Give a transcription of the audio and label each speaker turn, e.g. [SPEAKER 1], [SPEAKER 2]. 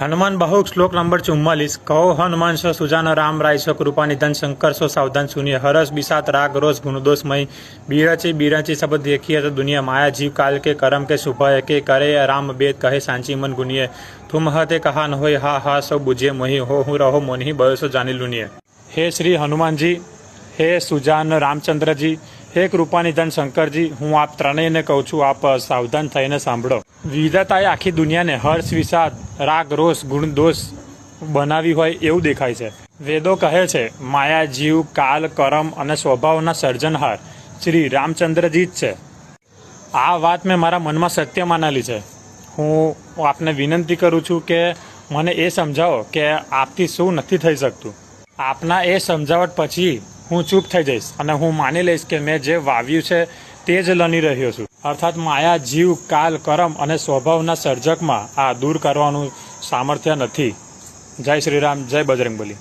[SPEAKER 1] હનુમાન બાહુક શ્લોક નંબર ચુમ્માલીસ. કહો હનુમાન સો સુજાન રામ રાય સો કૃપા નિધન શંકર સો સાવધાન શૂન્ય. હરસ બિસાત રાગ રોષ ગુણદોષમય બીરચી બીરચી શબ્દ દેખીએ તો દુનિયા માયા જીવ કાલ કે કરમ કે શુભય. કે કરે રામ બેદ કહે સાંચી મન ગુનિયે તુમ હતે કહા ન હોય હા હા સૌ બુજે મોહી. હો હું રહો મોનહી બયસો જાની લુનિયે હે શ્રી હનુમાનજી, હે સુજાન રામચંદ્રજી, હે કૃપાનિધન શંકરજી, હું આપ ત્રણેયને કહું છું, આપ સાવધાન થઈને સાંભળો. વિધાતાએ આખી દુનિયાને હર્ષ, વિષાદ, રાગ, રોષ ગુણદોષ બનાવી હોય એવું દેખાય છે. વેદો કહે છે, માયા, જીવ, કાલ, કરમ અને સ્વભાવના સર્જનહાર. શ્રી રામચંદ્રજી જ છે. આ વાત મેં મારા મનમાં સત્ય માનેલી છે. હું આપને વિનંતી કરું છું કે મને એ સમજાવો કે આપથી શું નથી થઈ શકતું. આપના એ સમજાવટ પછી હું ચૂપ થઈ જઈશ અને હું માની લઈશ કે મેં જે વાવ્યું છે તે જ લની રહ્યો છું. અર્થાત માયા, જીવ, કાલ, કરમ અને સ્વભાવના સર્જકમાં આ દૂર કરવાનું સામર્થ્ય નથી. જય શ્રીરામ, જય બજરંગબલી.